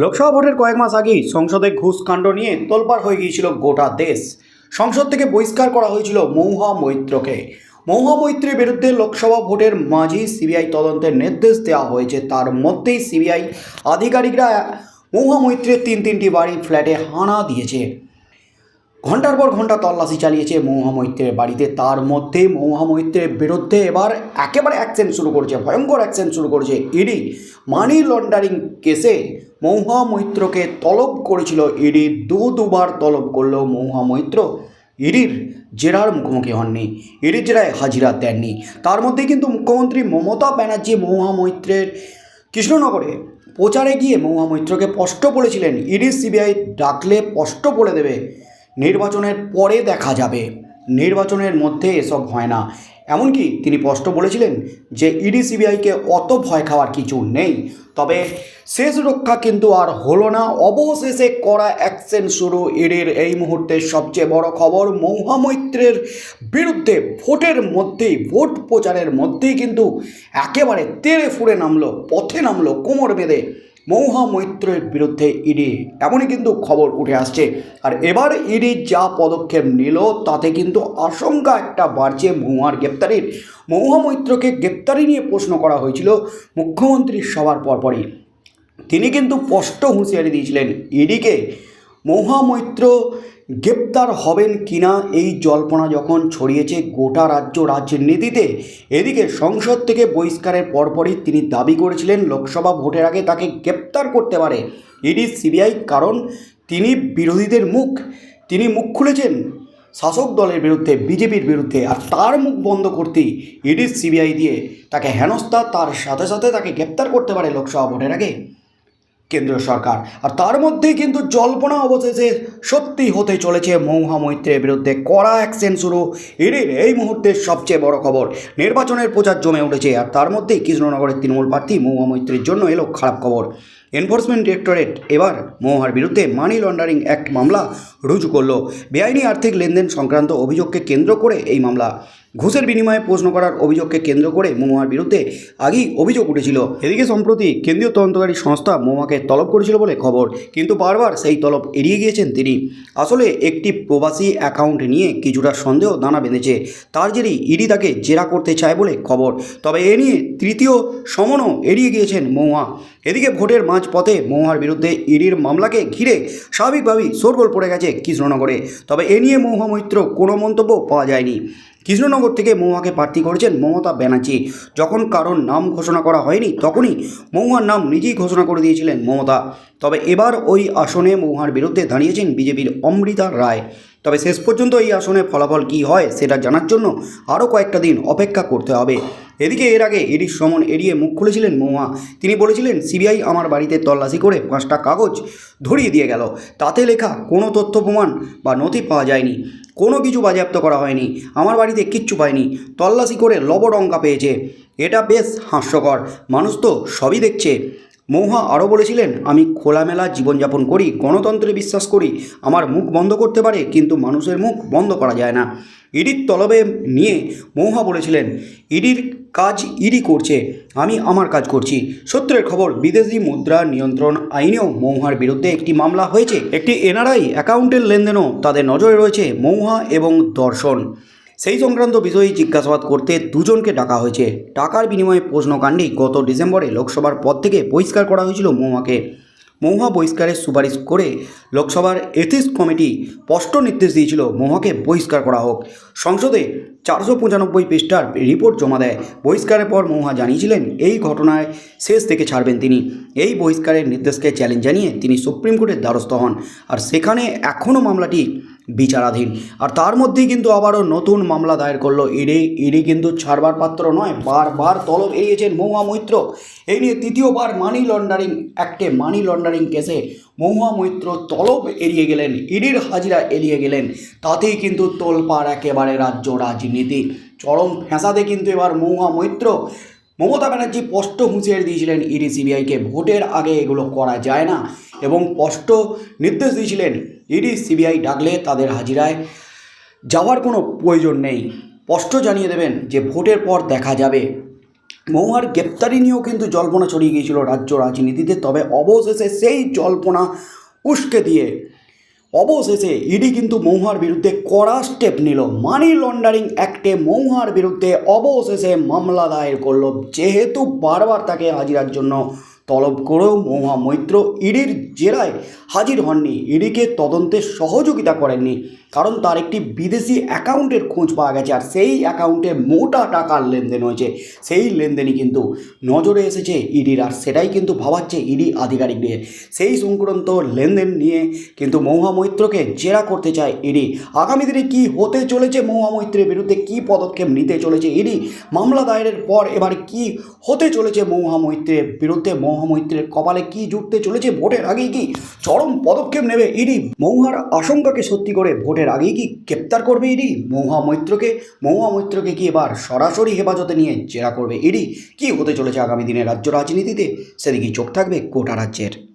লোকসভা ভোটের কয়েক মাস আগেই সংসদে ঘুষকাণ্ড নিয়ে তোলপাড় হয়ে গিয়েছিল গোটা দেশ। সংসদ থেকে বহিষ্কার করা হয়েছিল মৌহা মৈত্রকে। মৌহা মৈত্রের বিরুদ্ধে লোকসভা ভোটের মাঝেই সিবিআই তদন্তের নির্দেশ দেওয়া হয়েছে। তার মধ্যেই সিবিআই আধিকারিকরা মৌহা মৈত্রের তিন তিনটি বাড়ি ফ্ল্যাটে হানা দিয়েছে। ঘণ্টার পর ঘণ্টা তল্লাশি চালিয়েছে মৌহা মৈত্রের বাড়িতে। তার মধ্যে মৌহা মৈত্রের বিরুদ্ধে এবার একেবারে অ্যাকশন শুরু করেছে, ভয়ঙ্কর অ্যাকশন শুরু করেছে। ইডি মানি লন্ডারিং কেসে মৌহা মৈত্রকে তলব করেছিল ইডি। দু দুবার তলব করলেও মৌহা মৈত্র ইডির জেরার মুখোমুখি হননি। ইডির জেরায় হাজিরা দেননি। তার মধ্যে কিন্তু মুখ্যমন্ত্রী মমতা ব্যানার্জি মৌহা মৈত্রের কৃষ্ণনগরে প্রচারে গিয়ে মৌহা মৈত্রকে স্পষ্ট বলেছিলেন, ইডি সিবিআই ডাকলে স্পষ্ট বলে দেবে, নির্বাচনের পরে দেখা যাবে। নির্বাচনের মধ্যে এসব হয় না। এমনকি তিনি স্পষ্ট বলেছিলেন যে ইডি সিবিআইকে অত ভয় খাওয়ার কিছু নেই। তবে শেষ রক্ষা কিন্তু আর হলো না। অবশেষে করা অ্যাকশন শুরু ইডির। এই মুহূর্তে সবচেয়ে বড় খবর মৌহা মৈত্রের বিরুদ্ধে ভোটের মধ্যেই, ভোট প্রচারের মধ্যেই কিন্তু একেবারে তেড়ে ফুড়ে নামলো, পথে নামলো কোমর বেঁধে মৌহা মৈত্রের বিরুদ্ধে ইডি, এমনই কিন্তু খবর উঠে আসছে। আর এবার ইডি যা পদক্ষেপ নিল, তাতে কিন্তু আশঙ্কা একটা বাড়ছে মৌহার গ্রেপ্তারির। মৌহা মৈত্রকে গ্রেপ্তারি নিয়ে প্রশ্ন করা হয়েছিল মুখ্যমন্ত্রীর সভার পরপরই। তিনি কিন্তু স্পষ্ট হুঁশিয়ারি দিয়েছিলেন, ইডিকে মৌহা মৈত্র গ্রেপ্তার হবেন কিনা এই জল্পনা যখন ছড়িয়েছে গোটা রাজ্য রাজনীতিতে এদিকে সংসদ থেকে বহিষ্কারের পরপরই তিনি দাবি করেছিলেন লোকসভা ভোটের আগে তাকে গ্রেপ্তার করতে পারে। ইডি, সিবিআই, কারণ তিনি বিরোধীদের মুখ। তিনি মুখ খুলেছেন শাসক দলের বিরুদ্ধে, বিজেপির বিরুদ্ধে, আর তার মুখ বন্ধ করতেই ইডি, সিবিআই দিয়ে তাকে হেনস্থা, তার সাথে সাথে তাকে গ্রেপ্তার করতে পারে লোকসভা ভোটের আগে। কেন্দ্রীয় সরকার। আর তার মধ্যেই কিন্তু জল্পনা অবশেষে সত্যি হতে চলেছে মৌহা মৈত্রের বিরুদ্ধে কড়া অ্যাকশন শুরু। ইডির এই মুহূর্তের সবচেয়ে বড় খবর, নির্বাচনের প্রচার জমে উঠেছে। আর তার মধ্যেই কৃষ্ণনগরের তৃণমূল প্রার্থী মৌহা মৈত্রের জন্য এলো খারাপ খবর। এনফোর্সমেন্ট ডিরেক্টরেট এবার মৌহার বিরুদ্ধে মানি লন্ডারিং অ্যাক্ট মামলা রুজু করল। বেআইনি আর্থিক লেনদেন সংক্রান্ত অভিযোগকে কেন্দ্র করে এই মামলা। ঘুষের বিনিময়ে প্রশ্ন করার অভিযোগকে কেন্দ্র করে মৌমার বিরুদ্ধে আগেই অভিযোগ উঠেছিল। এদিকে সম্প্রতি কেন্দ্রীয় তদন্তকারী সংস্থা মৌমাকে তলব করেছিল বলে খবর, কিন্তু বারবার সেই তলব এড়িয়ে গিয়েছেন তিনি। আসলে একটি প্রবাসী অ্যাকাউন্ট নিয়ে কিছুটা সন্দেহ দানা বেঁধেছে। তার জেরেই ইডি তাকে জেরা করতে চায় বলে খবর। তবে এ নিয়ে তৃতীয় সমনও এড়িয়ে গিয়েছেন মৌহা এদিকে ভোটের মাঝপথে মৌহার বিরুদ্ধে ইডির মামলাকে ঘিরে স্বাভাবিকভাবেই শোরগোল পড়ে গেছে কৃষ্ণনগরে। তবে এ নিয়ে মৌহা মৈত্র কোনো মন্তব্য পাওয়া যায়নি। কৃষ্ণনগর থেকে মহুয়াকে প্রার্থী করেছেন মমতা ব্যানার্জি। যখন কারোর নাম ঘোষণা করা হয়নি, তখনই মহুয়ার নাম নিজেই ঘোষণা করে দিয়েছিলেন মমতা। তবে এবার ওই আসনে মৌহার বিরুদ্ধে দাঁড়িয়েছেন বিজেপির অমৃতা রায়। তবে শেষ পর্যন্ত এই আসনে ফলাফল কী হয়, সেটা জানার জন্য আরও কয়েকটা দিন অপেক্ষা করতে হবে। এদিকে এর আগে এডির সমন এড়িয়ে মুখ খুলেছিলেন মৌমা তিনি বলেছিলেন, সিবিআই আমার বাড়িতে তল্লাশি করে পাঁচটা কাগজ ধরিয়ে দিয়ে গেল। তাতে লেখা কোনো তথ্য প্রমাণ বা নথি পাওয়া যায়নি। কোনো কিছু বাজেয়াপ্ত করা হয়নি। আমার বাড়িতে কিচ্ছু পায়নি তল্লাশি করে লবডঙ্কা পেয়েছে। এটা বেশ হাস্যকর। মানুষ তো সবই দেখছে। মৌহা আরও বলেছিলেন, আমি খোলামেলা জীবনযাপন করি, গণতন্ত্রে বিশ্বাস করি, আমার মুখ বন্ধ করতে পারে, কিন্তু মানুষের মুখ বন্ধ করা যায় না। ইডির তলবে নিয়ে মৌহা বলেছিলেন, ইডির কাজ ইডি করছে, আমি আমার কাজ করছি। সূত্রের খবর, বিদেশি মুদ্রা নিয়ন্ত্রণ আইনেও মৌহার বিরুদ্ধে একটি মামলা হয়েছে। একটি এনআরআই অ্যাকাউন্টের লেনদেনও তাদের নজরে রয়েছে, মৌহা এবং দর্শন। সেই সংক্রান্ত বিষয়ে জিজ্ঞাসাবাদ করতে দুজনকে ডাকা হয়েছে। টাকার বিনিময়ে প্রশ্নকাণ্ডেই গত ডিসেম্বরে লোকসভার পদ থেকে বহিষ্কার করা হয়েছিল মৌহাকে মৌহা বহিষ্কারের সুপারিশ করে লোকসভার এথিক্স কমিটি স্পষ্ট নির্দেশ দিয়েছিল মৌহাকে বহিষ্কার করা হোক। সংসদে চারশো পঁচানব্বই পৃষ্ঠার রিপোর্ট জমা দেয়। বহিষ্কারের পর মৌহা জানিয়েছিলেন, এই ঘটনায় শেষ থেকে ছাড়বেন তিনি। এই বহিষ্কারের নির্দেশকে চ্যালেঞ্জ জানিয়ে তিনি সুপ্রিম কোর্টের দ্বারস্থ হন। আর সেখানে এখনও মামলাটি বিচারাধীন। আর তার মধ্যেই কিন্তু আবারও নতুন মামলা দায়ের করল ইডি। ইডি কিন্তু ছাড়বার পাত্র নয়, বারবার তলব এড়িয়েছেন মহুয়া মৈত্র। এই নিয়ে তৃতীয়বার মানি লন্ডারিং অ্যাক্টে মানি লন্ডারিং কেসে মহুয়া মৈত্র তলব এড়িয়ে গেলেন, ইডির হাজিরা এড়িয়ে গেলেন। তাতেই কিন্তু তোলপাড় একেবারে রাজ্য রাজনীতি। চরম ফ্যাঁসাদে কিন্তু এবার মহুয়া মৈত্র। মমতা ব্যানার্জি স্পষ্ট হুঁশিয়ারি দিয়েছিলেন ইডি সিবিআইকে, ভোটের আগে এগুলো করা যায় না। এবং স্পষ্ট নির্দেশ দিয়েছিলেন ইডি, সিবিআই ডাকলে তাদের হাজিরায়। যাওয়ার কোনো প্রয়োজন নেই। স্পষ্ট জানিয়ে দেবেন যে ভোটের পর দেখা যাবে। মহুয়ার গ্রেপ্তারি নিয়েও কিন্তু জল্পনা ছড়িয়ে গিয়েছিল রাজ্য রাজনীতিতে, তবে অবশেষে সেই জল্পনা উস্কে দিয়ে। অবশেষে ইডি কিন্তু মৌহার বিরুদ্ধে কড়া স্টেপ নিল। মানি লন্ডারিং অ্যাক্টে মৌহার বিরুদ্ধে অবশেষে মামলা দায়ের করল, যেহেতু বারবার তাকে হাজিরার জন্য তলব করেও মৌহা মৈত্র ইডির জেরায় হাজির হননি। ইডিকে তদন্তে সহযোগিতা করেননি। কারণ তার একটি বিদেশি অ্যাকাউন্টের খোঁজ পাওয়া গেছে আর সেই অ্যাকাউন্টে মোটা টাকার লেনদেন হয়েছে। সেই লেনদেনই কিন্তু নজরে এসেছে ইডির আর সেটাই কিন্তু ভাবাচ্ছে ইডি আধিকারিকদের। সেই সংক্রান্ত লেনদেন নিয়ে কিন্তু মৌহা মৈত্রকে জেরা করতে চায় ইডি। আগামী দিনে কী হতে চলেছে মৌহা মৈত্রের বিরুদ্ধে? কী পদক্ষেপ নিতে চলেছে ইডি? মামলা দায়েরের পর এবার কি হতে চলেছে মৌহা মৈত্রের বিরুদ্ধে? মৌহা মৈত্রের কপালে কি জুটতে চলেছে? ভোটের আগেই কি চরম পদক্ষেপ নেবে ইডি? মৌহার আশঙ্কাকে সত্যি করে ভোটের আগেই কি গ্রেপ্তার করবে ইডি? মহুয়া মৈত্রকে মহুয়া মৈত্রকে কি এবার সরাসরি হেফাজতে নিয়ে জেরা করবে ইডি? কি হতে চলেছে আগামী দিনে রাজ্য রাজনীতিতে? সেদিকেই চোখ থাকবে কোটা রাজ্যের।